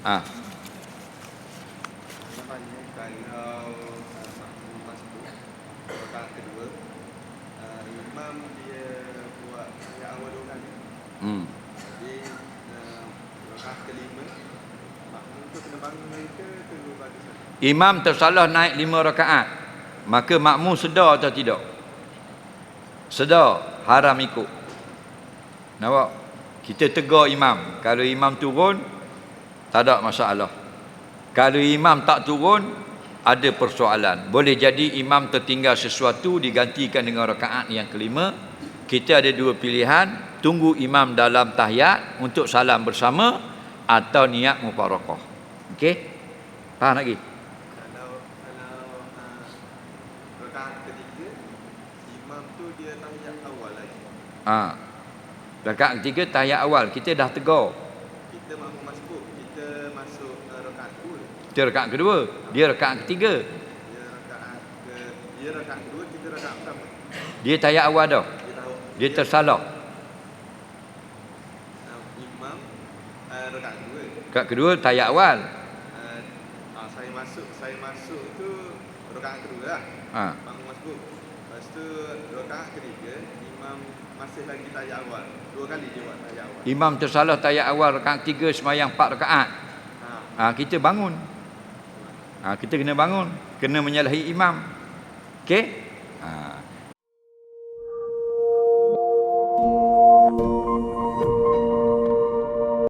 Ah. Namanya kalau uh, makmum masbuk rakaat kedua uh, imam dia buat ayat awal dua kali. Hmm. Jadi uh, rakaat kelima makmum tu kena bangun mereka tunggu bagi satu. Imam tersalah naik lima rakaat. Maka makmum sedar atau tidak? Sedar, haram ikut. Nampak? Kita tegur imam. Kalau imam turun, tak ada masalah. Kalau imam tak turun, ada persoalan. Boleh jadi imam tertinggal sesuatu digantikan dengan rakaat yang kelima. Kita ada dua pilihan, tunggu imam dalam tahiyat untuk salam bersama atau niat mufarakah. Okey? Faham lagi? Kalau kalau uh, rakaat ketiga imam tu dia tahiyat awal lagi. Ha. Rakaat ketiga tahiyat awal kita dah tegur. Kita uh, rakaat kedua. Dia rakaat ketiga. Dia rakaat kedua, kita rakaat pertama. Dia tahiyat awal dah. Dia tersalah. imam uh, rakaat kedua. Rakaat kedua tahiyat awal. Uh, uh, saya masuk saya masuk tu rakaat kedua lah. Ha. Bangun masbuk. Lepas tu rakaat ketiga imam masih lagi tahiyat awal. Dua kali dia buat tahiyat awal. Imam tersalah tahiyat awal rakaat ketiga semayang empat rakaat ha, kita bangun. Ha, kita kena bangun, kena menyalahi imam. Okey? Ha.